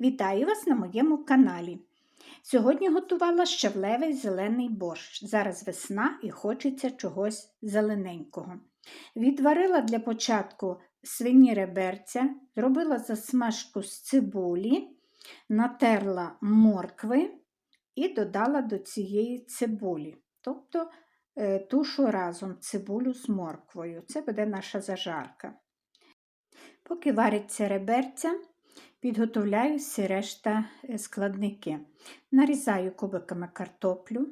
Вітаю вас на моєму каналі. Сьогодні готувала щавлевий зелений борщ. Зараз весна і хочеться чогось зелененького. Відварила для початку свині реберця, зробила засмажку з цибулі, натерла моркви і додала до цієї цибулі. Тобто е, тушу разом цибулю з морквою. Це буде наша зажарка. Поки вариться реберця, підготовляю всі решта е, складники. Нарізаю кубиками картоплю,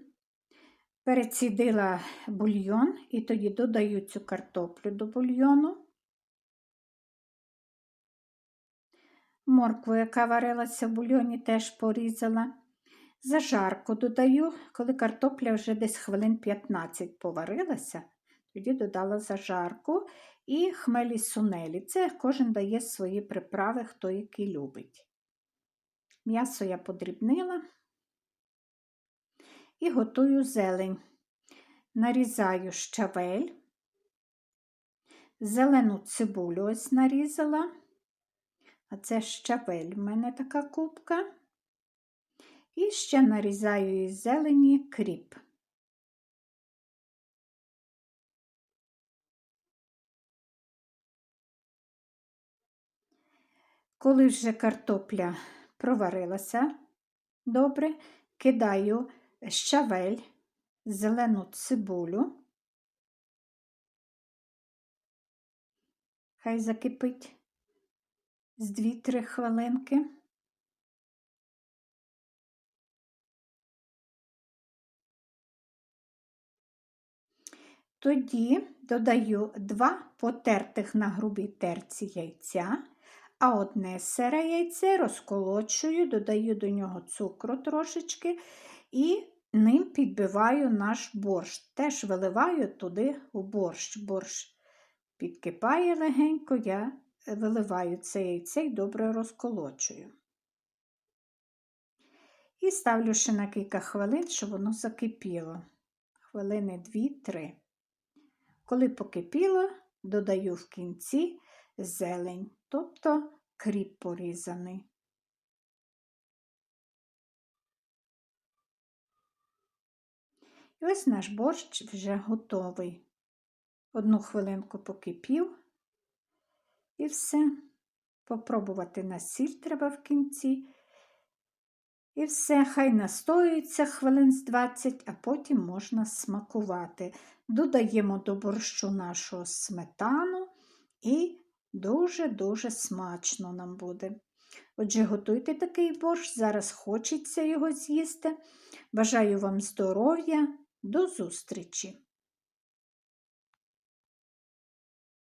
перецідила бульйон і тоді додаю цю картоплю до бульйону. Моркву, яка варилася в бульйоні, теж порізала. Зажарку додаю, коли картопля вже десь хвилин 15 поварилася, тоді додала зажарку і хмелі сунелі. Це кожен дає свої приправи, хто який любить. М'ясо я подрібнила і готую зелень. Нарізаю щавель, зелену цибулю ось нарізала, а це щавель в мене така кубка. І ще нарізаю із зелені кріп. Коли вже картопля проварилася добре, кидаю щавель, зелену цибулю, хай закипить з 2-3 хвилинки. Тоді додаю два потертих на грубій терці яйця, а одне сире яйце розколочую, додаю до нього цукру трошечки і ним підбиваю наш борщ. Теж виливаю туди у борщ. Борщ підкипає легенько, я виливаю це яйце і добре розколочую. І ставлю ще на кілька хвилин, щоб воно закипіло. Хвилини 2-3. Коли покипіло, додаю в кінці зелень, тобто кріп порізаний. І ось наш борщ вже готовий. Одну хвилинку покипів і все. Попробувати на сіль треба в кінці. І все, хай настоюється хвилин з 20, а потім можна смакувати. Додаємо до борщу нашого сметану і дуже-дуже смачно нам буде. Отже, готуйте такий борщ, зараз хочеться його з'їсти. Бажаю вам здоров'я, до зустрічі!